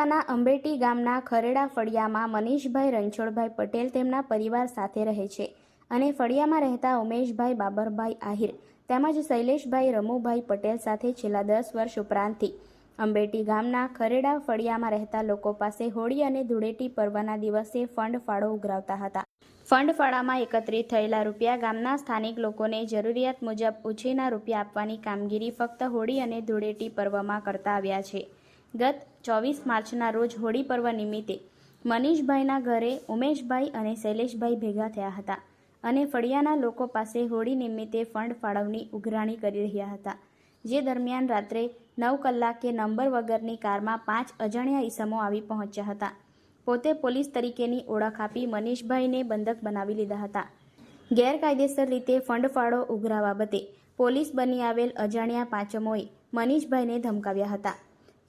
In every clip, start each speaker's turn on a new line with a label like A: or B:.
A: તાલુકાના અંબેટી ગામના ખરેડા ફળિયામાં મનીષભાઈ રણછોડભાઈ પટેલ તેમના પરિવાર સાથે રહે છે અને ફળિયામાં રહેતા ઉમેશભાઈ બાબરભાઈ આહિર તેમજ શૈલેષભાઈ રમુભાઈ પટેલ સાથે છેલ્લા દસ વર્ષ ઉપરાંતથી અંબેટી ગામના ખરેડા ફળિયામાં રહેતા લોકો પાસે હોળી અને ધૂળેટી પર્વના દિવસે ફંડ ફાળો ઉઘરાવતા હતા. ફંડ ફાળામાં એકત્રિત થયેલા રૂપિયા ગામના સ્થાનિક લોકોને જરૂરિયાત મુજબ ઉછીના રૂપિયા આપવાની કામગીરી ફક્ત હોળી અને ધૂળેટી પર્વમાં કરતા આવ્યા છે. ગત ચોવીસ માર્ચના રોજ હોળી પર્વ નિમિત્તે મનીષભાઈના ઘરે ઉમેશભાઈ અને શૈલેષભાઈ ભેગા થયા હતા અને ફળિયાના લોકો પાસે હોળી નિમિત્તે ફંડ ફાળવણી ઉઘરાણી કરી રહ્યા હતા. જે દરમિયાન રાત્રે નવ કલાકે નંબર વગરની કારમાં પાંચ અજાણ્યા ઈસમો આવી પહોંચ્યા હતા. પોતે પોલીસ તરીકેની ઓળખ આપી મનીષભાઈને બંધક બનાવી લીધા હતા. ગેરકાયદેસર રીતે ફંડ ફાળો ઉઘરા બાબતે પોલીસ બની આવેલ અજાણ્યા પાંચમોએ મનીષભાઈને ધમકાવ્યા હતા.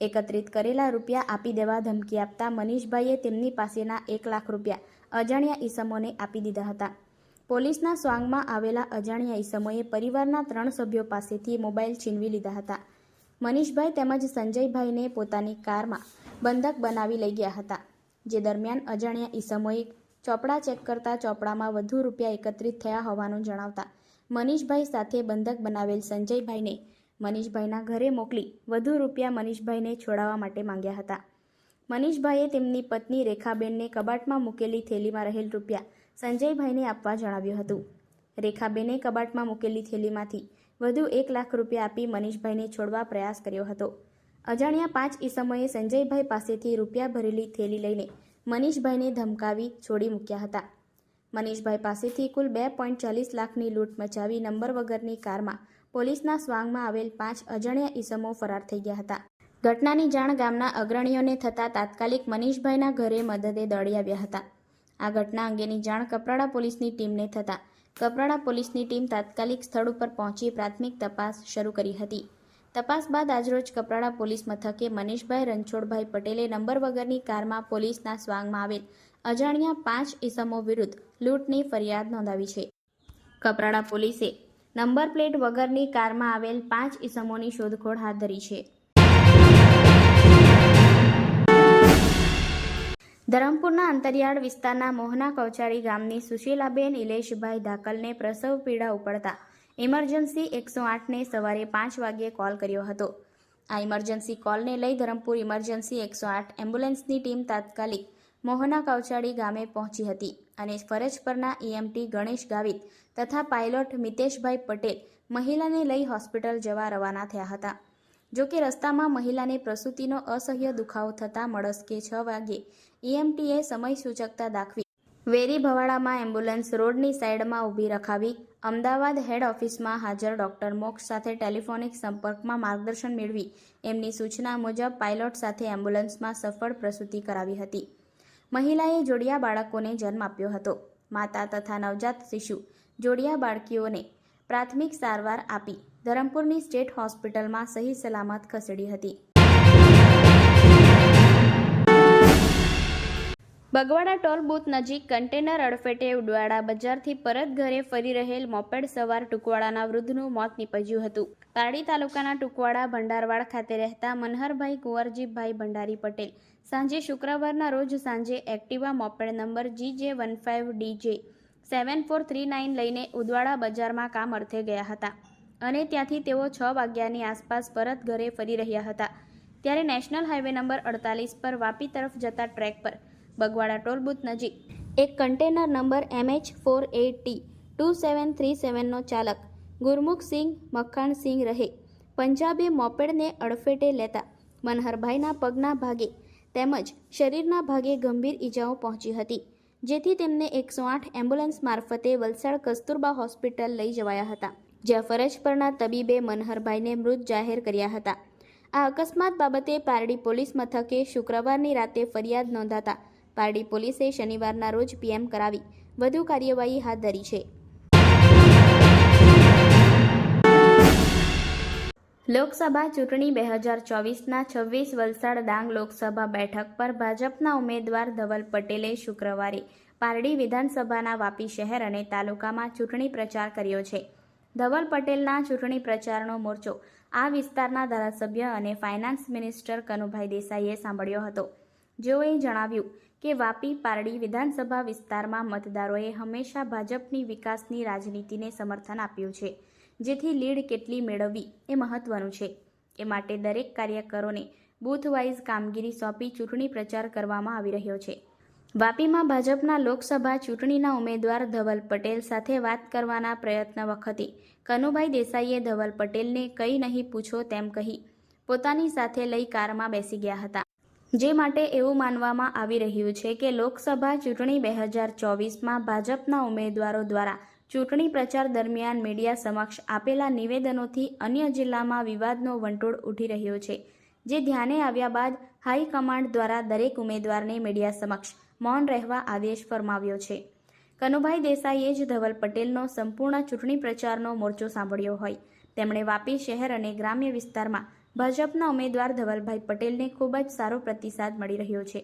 A: એકત્રિત કરેલા રૂપિયા આપી દેવા ધમકી આપતા મનીષભાઈએ તેમની પાસેના એક લાખ રૂપિયા અજાણ્યા ઈસમોને આપી દીધા હતા. પોલીસના સ્વાંગમાં આવેલા અજાણ્યા ઈસમોએ પરિવારના ત્રણ સભ્યો પાસેથી મોબાઈલ છીનવી લીધા હતા. મનીષભાઈ તેમજ સંજયભાઈને પોતાની કારમાં બંધક બનાવી લઈ ગયા હતા, જે દરમિયાન અજાણ્યા ઈસમોએ ચોપડા ચેક કરતા ચોપડામાં વધુ રૂપિયા એકત્રિત થયા હોવાનું જણાવતા મનીષભાઈ સાથે બંધક બનાવેલ સંજયભાઈને મનીષભાઈના ઘરે મોકલી વધુ રૂપિયા મનીષભાઈને છોડાવવા માટે માંગ્યા હતા. મનીષભાઈએ તેમની પત્ની રેખાબેનને કબાટમાં મૂકેલી થેલીમાં રહેલ રૂપિયા સંજયભાઈને આપવા જણાવ્યું હતું. રેખાબેને કબાટમાં મૂકેલી થેલીમાંથી વધુ એક લાખ રૂપિયા આપી મનીષભાઈને છોડવા પ્રયાસ કર્યો હતો. અજાણ્યા પાંચ ઈસમોએ સંજયભાઈ પાસેથી રૂપિયા ભરેલી થેલી લઈને મનીષભાઈને ધમકાવી છોડી મૂક્યા હતા. મનીષભાઈ પાસેથી કુલ બે પોઈન્ટ ચાલીસ લાખની લૂંટ મચાવી નંબર વગરની કારમાં પોલીસના સ્વાંગમાં આવેલ પાંચ અજાણ્યા ઈસમો ફરાર થઈ ગયા હતા. ઘટનાની જાણ ગામના અગ્રણીઓને થતાં તાત્કાલિક મનીષભાઈના ઘરે મદદે દોડી આવ્યા હતા. આ ઘટના અંગેની જાણ કપરાડા પોલીસની ટીમને થતાં કપરાડા પોલીસની ટીમ તાત્કાલિક સ્થળ ઉપર પહોંચી પ્રાથમિક તપાસ શરૂ કરી હતી. તપાસ બાદ આજરોજ કપરાડા પોલીસ મથકે મનીષભાઈ રણછોડભાઈ પટેલે નંબર વગરની કારમાં પોલીસના સ્વાંગમાં આવેલ અજાણ્યા પાંચ ઇસમો વિરુદ્ધ લૂંટની ફરિયાદ નોંધાવી છે. કપરાડા પોલીસે નંબર પ્લેટ વગરની કારમાં આવેલ પાંચ ઇસમોની શોધખોળ હાથ ધરી છે. ધરમપુરના અંતરિયાળ વિસ્તારના મોહના કૌચારી ગામની સુશીલાબેન ઇલેશભાઈ ધાકલને પ્રસવ પીડા ઉપડતા ઇમરજન્સી એકસો આઠને સવારે પાંચ વાગ્યે કોલ કર્યો હતો. આ ઇમરજન્સી કોલને લઈ ધરમપુર ઇમરજન્સી એકસો આઠ એમ્બ્યુલન્સની ટીમ તાત્કાલિક મોહના કૌચાડી ગામે પહોંચી હતી. અને ફરજ પરના ઈએમટી ગણેશ ગાવિત તથા પાયલોટ મિતેશભાઈ પટેલ મહિલાને લઈ હોસ્પિટલ જવા રવાના થયા હતા. જો કે રસ્તામાં મહિલાને પ્રસૂતિનો અસહ્ય દુખાવો થતાં મળસ્કે છ વાગ્યે ઈએમટીએ સમય સૂચકતા દાખવી વેરી ભવાડામાં એમ્બ્યુલન્સ રોડની સાઈડમાં ઊભી રખાવી અમદાવાદ હેડ ઓફિસમાં હાજર ડોક્ટર મોક્ષ સાથે ટેલિફોનિક સંપર્કમાં માર્ગદર્શન મેળવી એમની સૂચના મુજબ પાયલોટ સાથે એમ્બ્યુલન્સમાં સફળ પ્રસૂતિ કરાવી હતી. મહિલાએ જોડિયા બાળકોને જન્મ આપ્યો હતો. માતા તથા નવજાત શિશુ જોડિયા બાળકીઓને પ્રાથમિક સારવાર આપી ધરમપુરની સ્ટેટ હોસ્પિટલમાં સહી સલામત ખસેડી હતી. બગવાડા ટોલ બૂથ નજીક કન્ટેનર અડફેટે ઉડવાડા બજારથી પરત ઘરે ફરી રહેલ મોપેડ સવાર ટુકવાડાના વૃદ્ધનું મોત નીપજ્યું હતું. પારડી તાલુકાના ટુકવાડા ભંડારવાડ ખાતે રહેતા મનહરભાઈ કુંવરજીભાઈ ભંડારી પટેલ સાંજે શુક્રવારના રોજ સાંજે એક્ટિવા મોપેડ નંબર જી જે વન ફાઇવ ડી જે સેવન ફોર થ્રી નાઇન લઈને ઉદવાડા બજારમાં કામ અર્થે ગયા હતા અને ત્યાંથી તેઓ છ વાગ્યાની આસપાસ પરત ઘરે ફરી રહ્યા હતા. ત્યારે નેશનલ હાઈવે નંબર અડતાલીસ પર વાપી તરફ જતા ટ્રેક પર બગવાડા ટોલબૂથ નજીક. એક container number MH four T two seven three સેવનનો ચાલક ગુરમુખસિંહ મખાણસિંહ રહે. પંજાબે મોપેડને અડફેટે લેતા મનહરભાઈના પગના ભાગે તેમજ શરીરના ભાગે ગંભીર ઈજાઓ પહોંચી હતી, જેથી તેમને એકસો આઠ એમ્બ્યુલન્સ મારફતે વલસાડ કસ્તુરબા હોસ્પિટલ લઈ જવાયા હતા. જ્યાં ફરજ પરના તબીબે મનહરભાઈને મૃત જાહેર કર્યા હતા. આ અકસ્માત બાબતે પારડી પોલીસ મથકે શુક્રવારની રાતે ફરિયાદ નોંધાતા પારડી પોલીસે શનિવારના રોજ પીએમ કરાવી વધુ કાર્યવાહી હાથ ધરી છે. લોકસભા ચૂંટણી બે હજાર ચોવીસના છવ્વીસ વલસાડ ડાંગ લોકસભા બેઠક પર ભાજપના ઉમેદવાર ધવલ પટેલે શુક્રવારે પારડી વિધાનસભાના વાપી શહેર અને તાલુકામાં ચૂંટણી પ્રચાર કર્યો છે. ધવલ પટેલના ચૂંટણી પ્રચારનો મોરચો આ વિસ્તારના ધારાસભ્ય અને ફાઇનાન્સ મિનિસ્ટર કનુભાઈ દેસાઈએ સાંભળ્યો હતો. જેઓએ જણાવ્યું કે વાપી પારડી વિધાનસભા વિસ્તારમાં મતદારોએ હંમેશા ભાજપની વિકાસની રાજનીતિને સમર્થન આપ્યું છે. જેથી લીડ કેટલી મેળવવી એ મહત્વનું છે. એ માટે દરેક કાર્યકરોને બૂથવાઇઝ કામગીરી સોંપી ચૂંટણી પ્રચાર કરવામાં આવી રહ્યો છે. વાપીમાં ભાજપના લોકસભા ચૂંટણીના ઉમેદવાર ધવલ પટેલ સાથે વાત કરવાના પ્રયત્ન વખતે કનુભાઈ દેસાઈએ ધવલ પટેલને કંઈ નહીં પૂછો તેમ કહી પોતાની સાથે લઈ કારમાં બેસી ગયા હતા. જે માટે એવું માનવામાં આવી રહ્યું છે કે લોકસભા ચૂંટણી બે હજાર ચોવીસમાં ભાજપના ઉમેદવારો દ્વારા ચૂંટણી પ્રચાર દરમિયાન મીડિયા સમક્ષ આપેલા નિવેદનોથી અન્ય જિલ્લામાં વિવાદનો વંટોળ ઉઠી રહ્યો છે, જે ધ્યાને આવ્યા બાદ હાઈકમાન્ડ દ્વારા દરેક ઉમેદવારને મીડિયા સમક્ષ મૌન રહેવા આદેશ ફરમાવ્યો છે. કનુભાઈ દેસાઈએ જ ધવલ પટેલનો સંપૂર્ણ ચૂંટણી પ્રચારનો મોરચો સાંભળ્યો હોય. તેમણે વાપી શહેર અને ગ્રામ્ય વિસ્તારમાં ભાજપના ઉમેદવાર ધવલભાઈ પટેલને ખૂબ જ સારો પ્રતિસાદ મળી રહ્યો છે.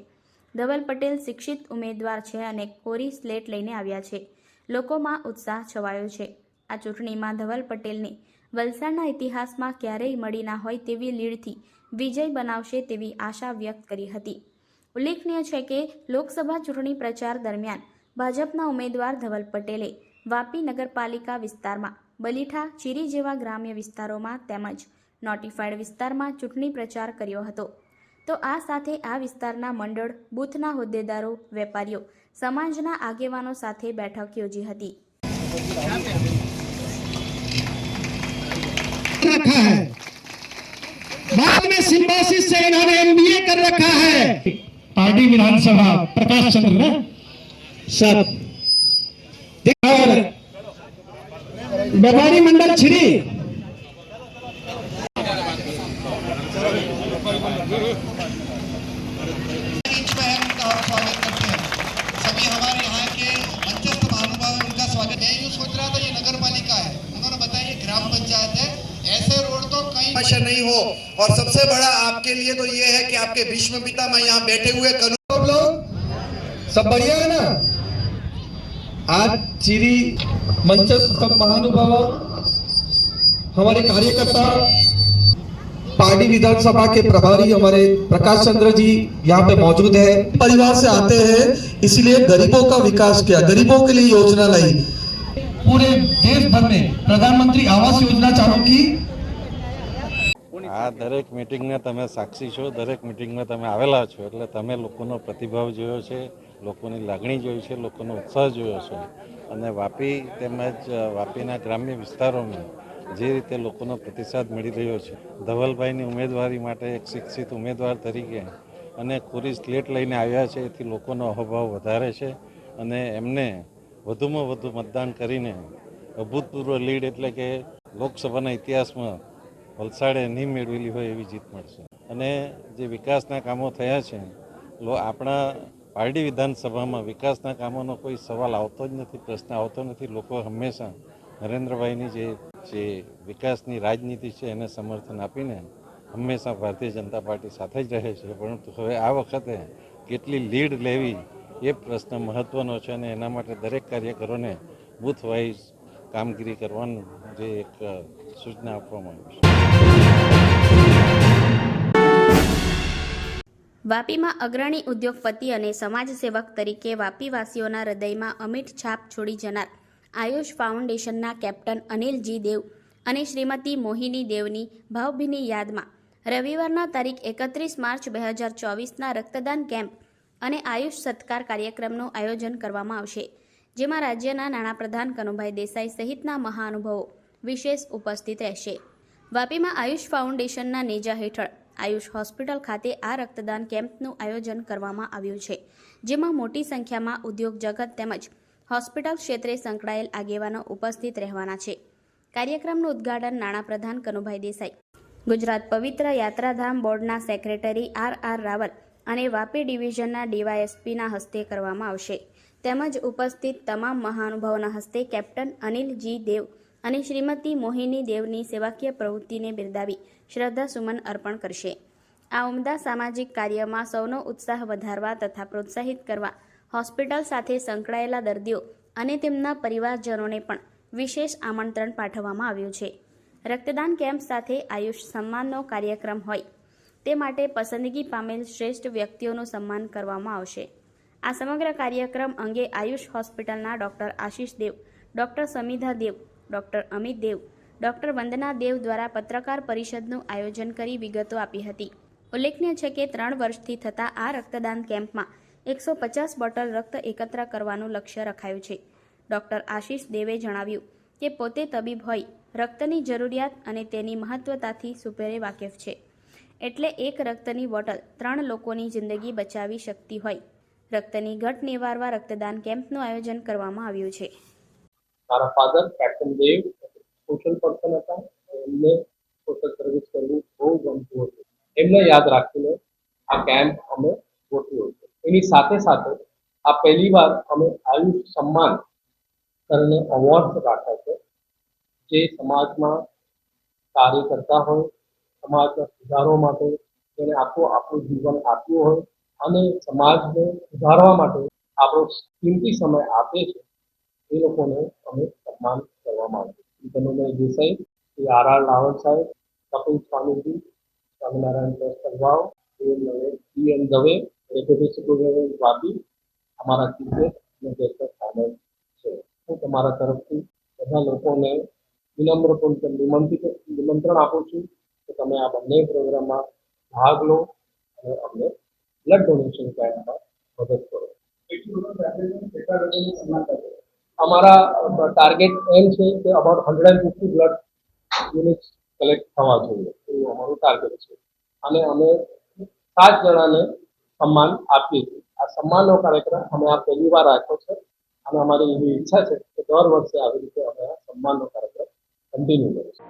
A: ધવલ પટેલ શિક્ષિત ઉમેદવાર છે અને કોરી સ્લેટ લઈને આવ્યા છે. લોકોમાં ઉત્સાહ છવાયો છે. આ ચૂંટણીમાં ધવલ પટેલને વલસાડના ઇતિહાસમાં ક્યારેય મળી ના હોય તેવી લીડથી વિજય બનાવશે તેવી આશા વ્યક્ત કરી હતી. ઉલ્લેખનીય છે કે લોકસભા ચૂંટણી પ્રચાર દરમિયાન ભાજપના ઉમેદવાર ધવલ પટેલે વાપી નગરપાલિકા વિસ્તારમાં બલીઠા ચીરી જેવા ગ્રામ્ય વિસ્તારોમાં તેમજ નોટિફાઈડ વિસ્તારમાં ચૂંટણી પ્રચાર કર્યો હતો તો આ સાથે આ વિસ્તારના મંડળ બૂથના હોદ્દેદારો વેપારીઓ સમાજના આગેવાનો સાથે બેઠક યોજી હતી
B: रखा है बाद में सिम्बोसिस से इन्होंने एमबीए कर रखा है पार्टी विधानसभा प्रकाश चंद्र ना सब और व्यापारी मंडल छिड़ी
C: नगर पालिका है। उन्होंने बताया ये ग्राम पंचायत है। ऐसे रोड तो कहीं
D: समस्या नहीं हो। और सबसे बड़ा आपके लिए तो ये है कि आपके भीष्म पिता मैं यहाँ बैठे हुए
E: आप लोग? सब बढ़िया है ना? आज चिरी मंचस्थ सब महानुभाव हमारे कार्यकर्ता पार्टी विधानसभा के प्रभारी हमारे प्रकाश चंद्र जी यहाँ पे मौजूद है। परिवार से आते हैं इसलिए गरीबों का विकास किया। गरीबों के लिए योजना लाई। पूरे देश भर में प्रधानमंत्री आवास योजना चालू की
F: આ દરેક મિટિંગને તમે સાક્ષી છો દરેક મિટિંગમાં તમે આવેલા છો એટલે તમે લોકોનો પ્રતિભાવ જોયો છે લોકોની લાગણી જોઈ છે લોકોનો ઉત્સાહ જોયો છે અને વાપી તેમજ વાપીના ગ્રામ્ય વિસ્તારોમાં જે રીતે લોકોનો પ્રતિસાદ મળી રહ્યો છે ધવલભાઈની ઉમેદવારી માટે એક શિક્ષિત ઉમેદવાર તરીકે અને કોરી સ્લેટ લઈને આવ્યા છે એથી લોકોનો અહોભાવ વધારે છે અને એમને વધુમાં વધુ મતદાન કરીને અભૂતપૂર્વ લીડ એટલે કે લોકસભાના ઇતિહાસમાં વલસાડે નહીં મેળવેલી હોય એવી જીત મળશે. અને જે વિકાસના કામો થયા છે આપણા પારડી વિધાનસભામાં વિકાસના કામોનો કોઈ સવાલ આવતો જ નથી, પ્રશ્ન આવતો નથી. લોકો હંમેશા નરેન્દ્રભાઈની જે જે વિકાસની રાજનીતિ છે એને સમર્થન આપીને હંમેશા ભારતીય જનતા પાર્ટી સાથે જ રહે છે. પરંતુ હવે આ વખતે કેટલી લીડ લેવી એ પ્રશ્ન મહત્ત્વનો છે અને એના માટે દરેક કાર્યકરોને બૂથ વાઇઝ કામગીરી કરવાનું જે એક સૂચના આપવામાં આવી છે.
A: વાપીમાં અગ્રણી ઉદ્યોગપતિ અને સમાજસેવક તરીકે વાપીવાસીઓના હૃદયમાં અમિટ છાપ છોડી જનાર આયુષ ફાઉન્ડેશનના કેપ્ટન અનિલજી દેવ અને શ્રીમતી મોહિની દેવની ભાવભીની યાદમાં રવિવારના તારીખ એકત્રીસ માર્ચ બે હજાર ચોવીસના રક્તદાન કેમ્પ અને આયુષ સત્કાર કાર્યક્રમનું આયોજન કરવામાં આવશે, જેમાં રાજ્યના નાણાપ્રધાન કનુભાઈ દેસાઈ સહિતના મહાનુભવો વિશેષ ઉપસ્થિત રહેશે. વાપીમાં આયુષ ફાઉન્ડેશનના નેજા હેઠળ આયુષ હોસ્પિટલ ખાતે આ રક્તદાન કેમ્પનું આયોજન કરવામાં આવ્યું છે, જેમાં મોટી સંખ્યામાં ઉદ્યોગ જગત તેમજ હોસ્પિટલ ક્ષેત્રે સંકળાયેલ આગેવાનો ઉપસ્થિત રહેવાના છે. કાર્યક્રમનું ઉદ્ઘાટન નાણાપ્રધાન કનુભાઈ દેસાઈ, ગુજરાત પવિત્ર યાત્રાધામ બોર્ડના સેક્રેટરી આર આર રાવલ અને વાપી ડિવિઝનના ડીવાયએસપીના હસ્તે કરવામાં આવશે. તેમજ ઉપસ્થિત તમામ મહાનુભાવોના હસ્તે કેપ્ટન અનિલ જી દેવ અને શ્રીમતી મોહિની દેવની સેવાકીય પ્રવૃત્તિને બિરદાવી શ્રદ્ધાસુમન અર્પણ કરશે. આ ઉમદા સામાજિક કાર્યમાં સૌનો ઉત્સાહ વધારવા તથા પ્રોત્સાહિત કરવા, હોસ્પિટલ સાથે સંકળાયેલા દર્દીઓ અને તેમના પરિવારજનોને પણ વિશેષ આમંત્રણ પાઠવવામાં આવ્યું છે. રક્તદાન કેમ્પ સાથે આયુષ સન્માનનો કાર્યક્રમ હોય. તે માટે પસંદગી પામેલ શ્રેષ્ઠ વ્યક્તિઓનું સન્માન કરવામાં આવશે. આ સમગ્ર કાર્યક્રમ અંગે આયુષ હોસ્પિટલના doctor Ashish Dev, doctor Samidha Dev, doctor Amit Dev, doctor Vandana Dev દ્વારા પત્રકાર પરિષદનું આયોજન કરી વિગતો આપી હતી. ઉલ્લેખનીય છે કે ત્રણ વર્ષથી થતા આ રક્તદાન કેમ્પમાં એકસો પચાસ બોટલ રક્ત એકત્ર કરવાનું લક્ષ્ય રખાયું છે. ડોક્ટર આશીષ દેવે જણાવ્યું કે પોતે તબીબ હોય, રક્તની જરૂરિયાત અને તેની મહત્વતાથી સુપેરે વાકેફ છે. એટલે એક રક્તની બોટલ ત્રણ લોકોની જિંદગી બચાવી શકતી હોય. રક્તની ઘટ નિવારવા રક્તદાન કેમ્પનું આયોજન કરવામાં આવ્યું છે.
E: મારા father captain Dev social person હતા. એમને સોશિયલ સર્વિસ કરવું બહુ ગમતું હતું. એમને યાદ રાખીને આ કેમ્પ અમે ગોઠવ્યો હતો. એની સાથે સાથે આ પહેલી વાર અમે આયુષ સન્માન કરીને અવોર્ડ રાખ્યા છે. જે સમાજમાં કાર્ય કરતા હોય, સમાજના સુધારો માટે તેને આખું આપણું જીવન આપ્યું હોય અને સમાજને સુધારવા માટે આપણો કિંમતી સમય આપે છે, એ લોકોને અમે સન્માન કરવા માંગીએ છીએ. ધનુભાઈ દેસાઈ શ્રી આર આર રાવલ સાહેબ, Kapil Swamiji, Swaminarayan trust Dave P M Dave deputy Vapi, અમારા ક્રિકેટ અને સામેલ છે. હું તમારા તરફથી બધા લોકોને વિનમ્રપૂર્વક નિમંત્રિત નિમંત્રણ આપું છું. કે તમે આ બંને પ્રોગ્રામમાં ભાગ લો અને અમને બ્લડ ડોનેશન કેમ્પમાં મદદ કરો. અમારા ટાર્ગેટ એમ છે કે about hundred and fifty blood unit collect થવા જોઈએ. એવું અમારું ટાર્ગેટ છે. અને અમે સાત જણાને સન્માન આપીએ છીએ. આ સન્માનનો કાર્યક્રમ અમે આ પહેલી વાર રાખ્યો છે. અને અમારી એવી ઈચ્છા છે કે દર વર્ષે આવી રીતે અમે આ સન્માનનો કાર્યક્રમ કન્ટિન્યુ કરીશું.